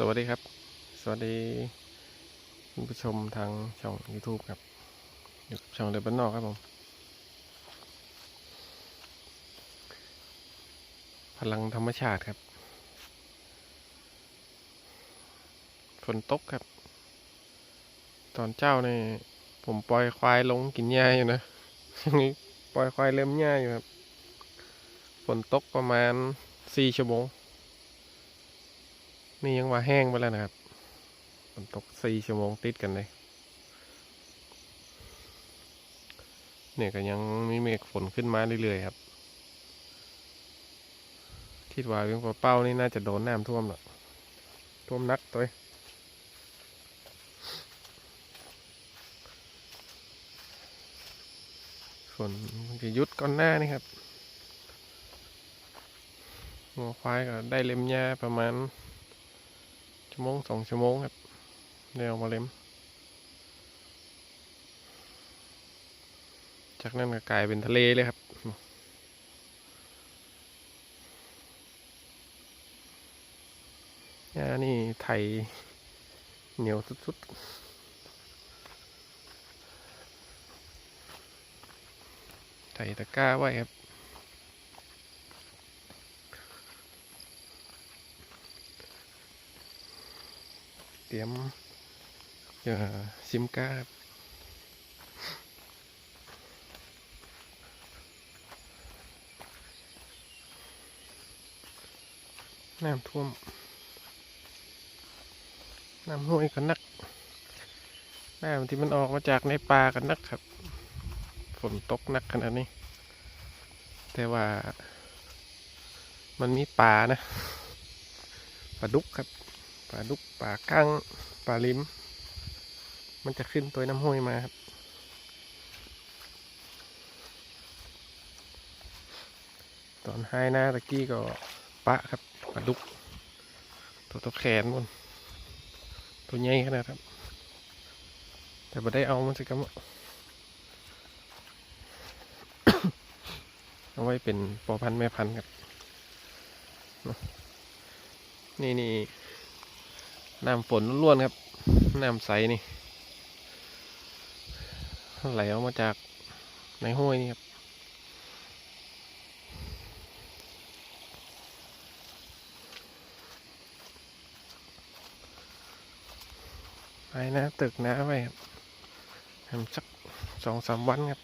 สวัสดีครับ สวัสดีคุณผู้ชมทางช่อง YouTube ครับ อยู่กับช่องเดบันนอกครับผม พลังธรรมชาติครับ ฝนตกครับ ตอนเจ้านี่ผมปล่อยควายลงกินหญ้าอยู่นะช่วงนี้ปล่อยควายเล็มหญ้าอยู่ครับ ฝนตกประมาณสี่ชั่วโมง นี่ยังว่าแห้งไปแล้วนะครับฝนตกสี่ชั่วโมงติดกันเลยเนี่ยก็ยังมีเมฆฝนขึ้นมาเรื่อยๆครับ คิดว่าเรื่องปลาเป้านี่น่าจะโดนน้ำท่วมหรอกท่วมนักตัวเองฝนจะหยุดก่อนหน้านี่ครับงัวควายก็ได้เล็มหญ้าประมาณ ชั่วโมงสองชั่วโมงครับเดี๋ยวมาเล็ม จากนั้นก็กลายเป็นทะเลเลยครับหญ้านี่ไถเหนียวสุดๆไถตะกร้าไว้ครับ เตรียมเอ่อซิมการ์ดน้ำท่วมน้ำห้วยกันนักน้ำที่มันออกมาจากในป่ากันนักครับ ฝนตกนักขนาดนี้ แต่ว่า มันมีป่านะปลาดุกครับปลาดุก ปลากั้งปลาลิ้ม มันจะขึ้นตัวน้ำห้วยมาครับ ตอนให้หน้าตะกี้ก็ปะครับปลาดุก ตัวตัวแขนบนตัวใหญ่ขนาดครับ แต่บ่ได้เอามันสิครับเอาไว้เป็นปอพันธุ์แม่พันธุ์ครับนี่นี่ น้ำฝนล้วนๆครับ น้ำใสนี่ไหลออกมาจากในห้วยนี่ครับ ไปนะตึกนะไปครับทำสักสองสามวันครับ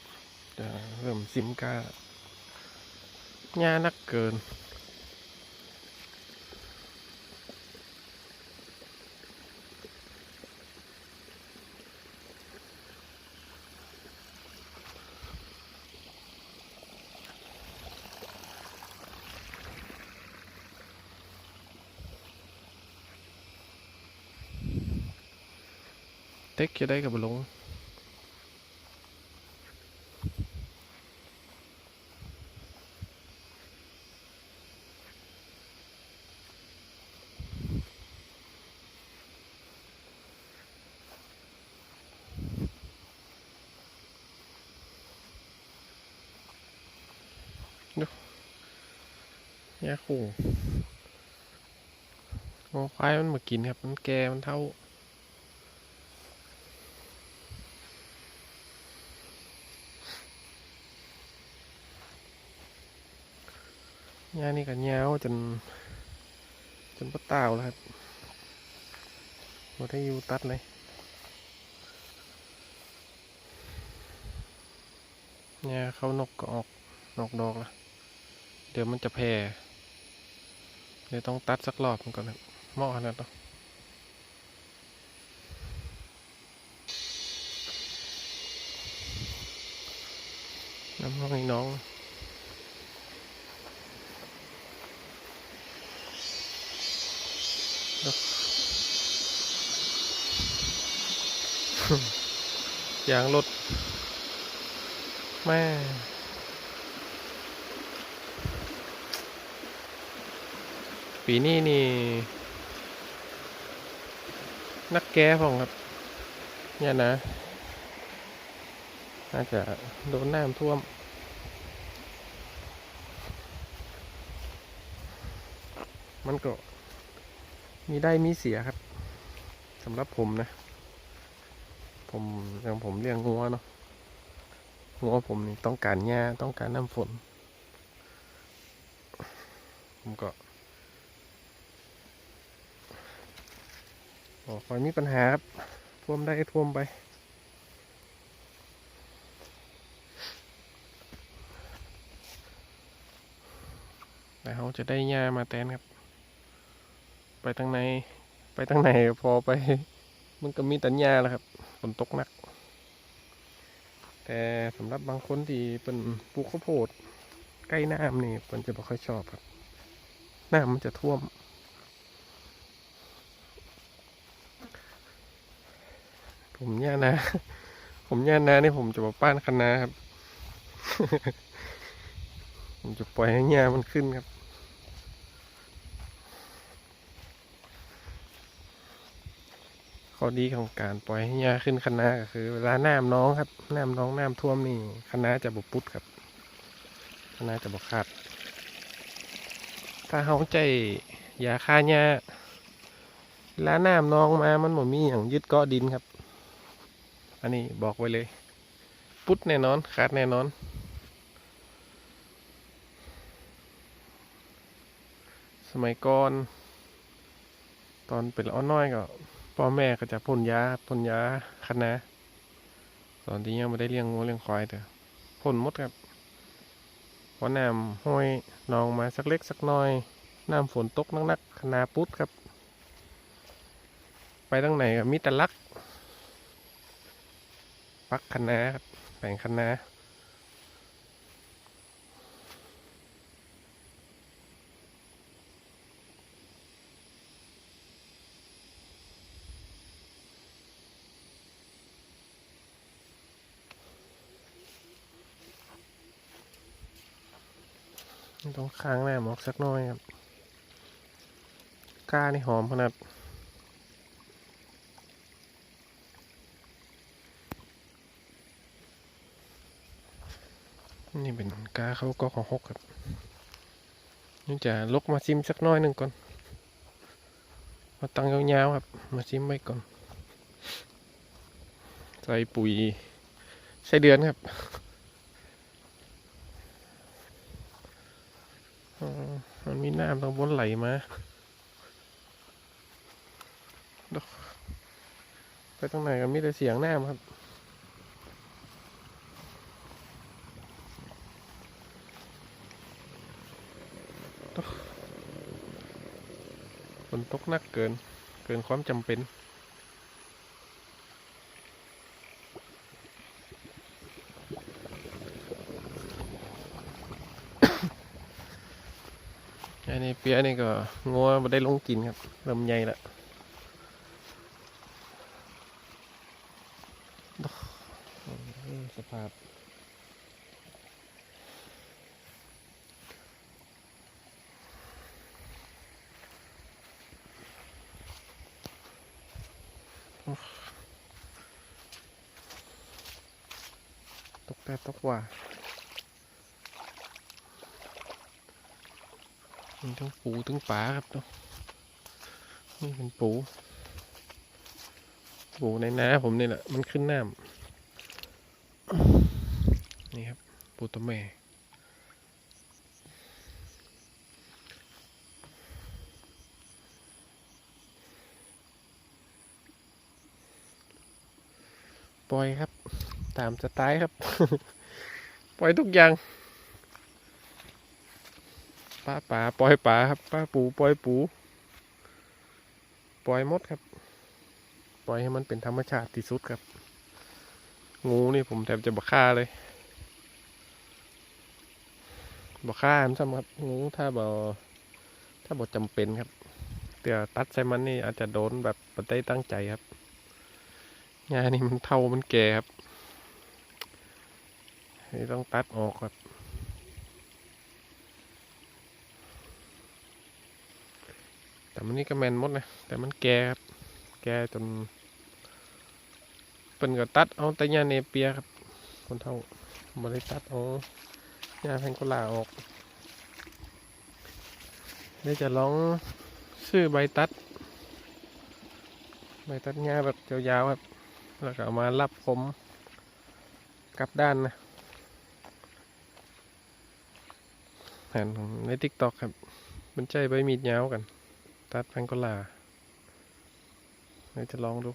จะเริ่มซิมกาหญ้านักเกิน เต็กจะได้กับลงดูยาคู่งอควายมันมากินครับ มันแก่มันเท่า หญ้านี่ก็ยาวจน จนปะตาวแล้วครับบ่ได้อยู่ตัดเลยหญ้าเขานกก็ออกนอกดอกละเดี๋ยวมันจะแผ่เดี๋ยวต้องตัดสักรอบมันก่อนครับเหมาะขนาดนั้นน้ำห้องน้อง ยางรถแม่ปีนี้นี่ นักแก้ผมครับ เนี่ยนะ น่าจะโดนน้ำท่วม มันก็มีได้มีเสียครับสำหรับผมนะ ผมอย่างผมเลี้ยงงัวเนาะงัวผมนี่ต้องการหญ้าต้องการน้ำฝน ผมก็บอกคอยมีปัญหาครับท่วมได้ท่วมไปแต่เขาจะได้หญ้ามาแทนครับ ไปทางในไปทางไหนพอไป มันก็มีแตัญญาแหล้วครับ ฝนตกหนัก แต่สำหรับบางคนที่เป็นปลูกข้าวโพดใกล้น้ำนี่มันจะไม่ค่อยชอบครับน้ำมันจะท่วม ผมย่านาผมย่านานี่ผมจะมาป้านคะนาครับ ผมจะปล่อยให้หญ้ามันขึ้นครับ ข้อดีของการปล่อยให้หญ้าขึ้นคณะก็คือเวลาน้ำน้องครับน้ำน้องน้ำท่วมนี่คณะจะบปุดครับคณะจะบกขาดถ้าเขาใจยาฆ่าหญ้าเวลาน้ำน้องมามันบ่มีอย่างยึดเกาะดินครับ อันนี้บอกไว้เลย ปุดแน่นอนขาดแน่นอน สมัยก่อน ตอนเป็นอ้อนน้อยก็ พ่อแม่ก็จะพ่นยาพ่นยาคะนาตอนที่ยังไม่ได้เลี้ยงงูเลี้ยงควายแต่พ่นมดครับพราะน้ำห้อยนองมาสักเล็กสักน้อยน้ำฝนตกนักๆคณะปุ๊ดครับ ไปตั้งไหนก็มีต่ลัก ปักคณะครับแปลงคณะ ต้องค้างแน้ำออกสักน้อยครับก้านี่หอมขนาดนี่เป็นกาเขาก็ของหกครับนี่จะลกมาซิมสักน้อยหนึ่งก่อน มาตั้งยาวๆครับ มาซิมไว้ก่อน ใส่ปุ๋ยใส่เดือนครับอ๋อ มันมีน้ำตรงบนไหลมาไปตรงไหนก็มีแต่เสียงน้ำครับฝนตกหนักเกิน เกินความจำเป็น อันนี้เปี ยนี่ก็งัวมาได้ลงกินครับเริ่มใหญ่ละอืมสภาพตกแต่ตกว่า มีทั้งปูทั้งปลาครับเนาะนี่เป็นปู ปูในน้าผมนี่แหละ มันขึ้นน้ำนี่ครับ ปูตัวแม่ปล่อยครับ ตามสไตล์ครับ ปล่อยทุกอย่าง ป้าป่าปล่อยป่าครับป้าปูปล่อยปู ปล่อยมดครับ ปล่อยให้มันเป็นธรรมชาติที่สุดครับ งูนี่ผมแทบจะบักฆ่าเลยบักฆ่ามันซ้ำครับ งูถ้าบ่ถ้าบ่จำเป็นครับเดี๋ยวตัดใส่มันนี่อาจจะโดนแบบปได้ตั้งใจครับงานนี่มันเท่ามันแก่ครับนี่ต้องตัดออกครับ แต่ มันนี่ก็แมนหมดนะแต่มันแก่ครับแก่จนเป็นก็ตัดเอาแต่ยาเนเปียครับ คนเท่าบริตัดเอายาแพงโกลาออกเดี๋ยวจะลองซื้อใบตัด ใบตัดหญ้าแบบยาวๆครับแล้วก็เอามารับผมกลับด้านนะเห็นในทิกตอกครับ มันใจใบมีดยาวกัน ตัดแพงโกลาเดี๋ยวจะลองดู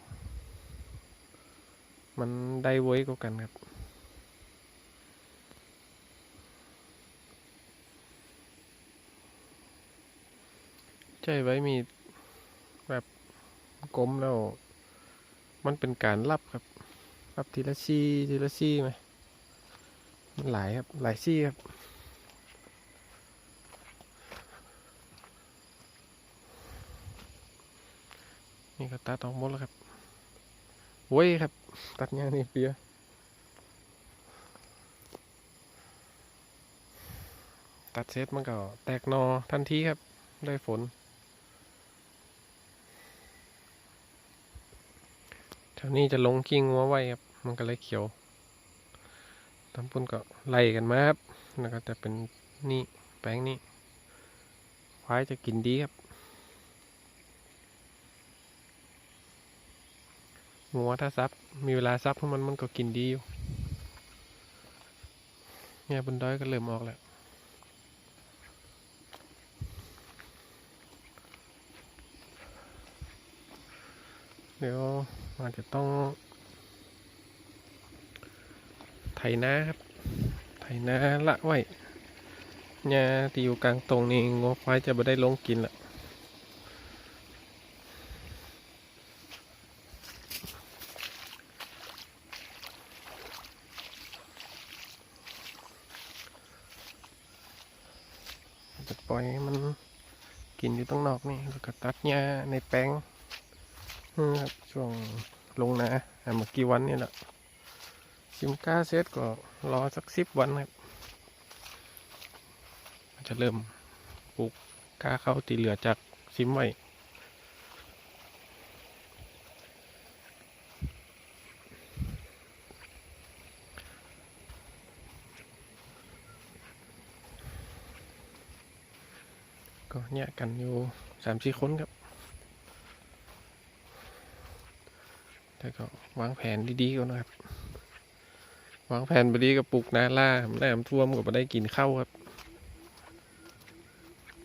มันได้เว้ยกว่ากันครับใจไว้มีแบบกลมแล้ว มันเป็นการรับครับ รับทีละซี่ทีละซี่ไหมมันหลายครับ หลายซี่ครับ นี่ก็ตัดออกหมดแล้วครับเว้ยครับ ตัดงานนี่เปียตัดเซตมันก็แตกนอทันทีครับ ได้ฝนแถวนี้จะลงกิ้งวัวไว้ครับ มันก็เลยเขียวตำปุ่นก็ไล่กันมาครับ แล้วก็จะเป็นนี่แปลงนี้ควายจะกินดีครับ งัวถ้าซับมีเวลาซับของมันมันก็กินดีอยู่เนี่ยบนดอยก็เริ่มออกแล้วเดี๋ยวอาจจะต้อง ไถนาครับ ไถนาละไว้หญ้าที่อยู่กลางตรงนี้งัวควายจะไม่ได้ลงกินละ ปล่อยมันกินอยู่ตรงนอกนี่แล้วก็ตัดหญ้าในแปลงครับช่วงลงนะอะเมื่อกี่วันนี่แหละซิมก้าเซตก็รอสักสิบวันครับจะเริ่มปลูกก้าเข้าตีเหลือจากซิมไว้ เนี่ยกันอยู่สามสี่คนครับ แต่ก็วางแผนดีๆก่อนนะครับ วางแผนไปดีกับปลูกนาล่าแน้ำท่วมก็ไม่ได้กินข้าวครับ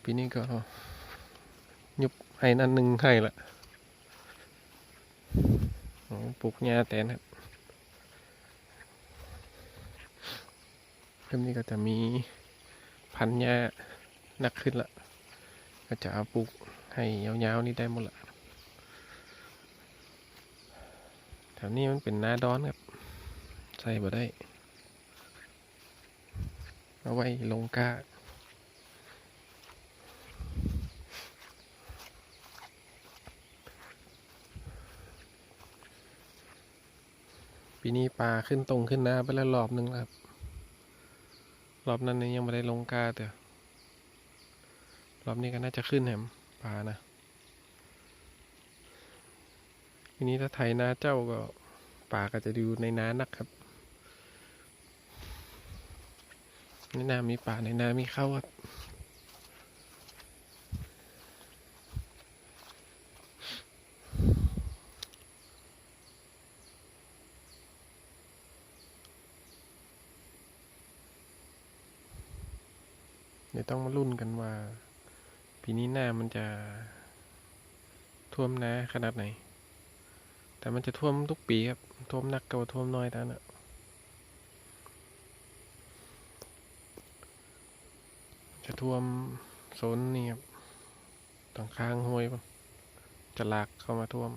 ปีนี้ก็ยุบให้นั่นหนึ่งให้ละปลูกหญ้าแตนครับเริ่มนี้ก็จะมีพันหญ้าหนักขึ้นละ ก็จะเอาปลูกให้ยาวๆนี่ได้หมดละแถวนี้มันเป็นนาดอนครับ ใส่บ่ได้ เอาไว้ลงกาปีนี้ปลาขึ้นตรงขึ้นนาไปแล้วรอบหนึงครับ รอบนั้นยยังไม่ได้ลงกาแต่ รอบนี้ก็น่าจะขึ้นแหมปลานะทีนี้ถ้าไถนาเจ้าก็ป่าก็จะดูในน้านักครับ ในนามีป่าในนามีเข้าครับเดี๋ยวต้องมาลุ ปีนี้หน้ามันจะท่วมนาขนาดไหน แต่มันจะท่วมทุกปีครับ ท่วมหนักกับท่วมน้อยตามนะจะท่วมโซนนี่ครับตรงข้างห้วยปะจะลากเข้ามาท่วม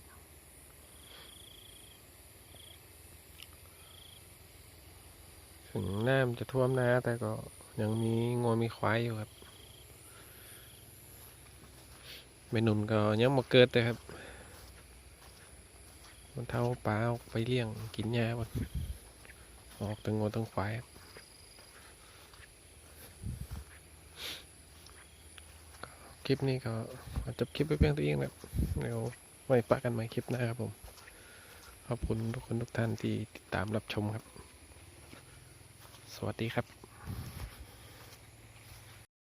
ถึงน้ำจะท่วมนะแต่ก็ยังมีงวมีควายอยู่ครับ ไม่นุนก็ยังมาเกิดเลยครับ มันเท่าปลาออกไปเลี้ยงกินหญ้าวันออกตั้งงวตั้งควายคลิปนี้ก็จบคลิปไปเพียงตัวเองนะเดี๋ยวไว้ปะกันใหม่คลิปหน้าครับผม ขอบคุณทุกคนทุกท่านที่ติดตามรับชมครับ สวัสดีครับ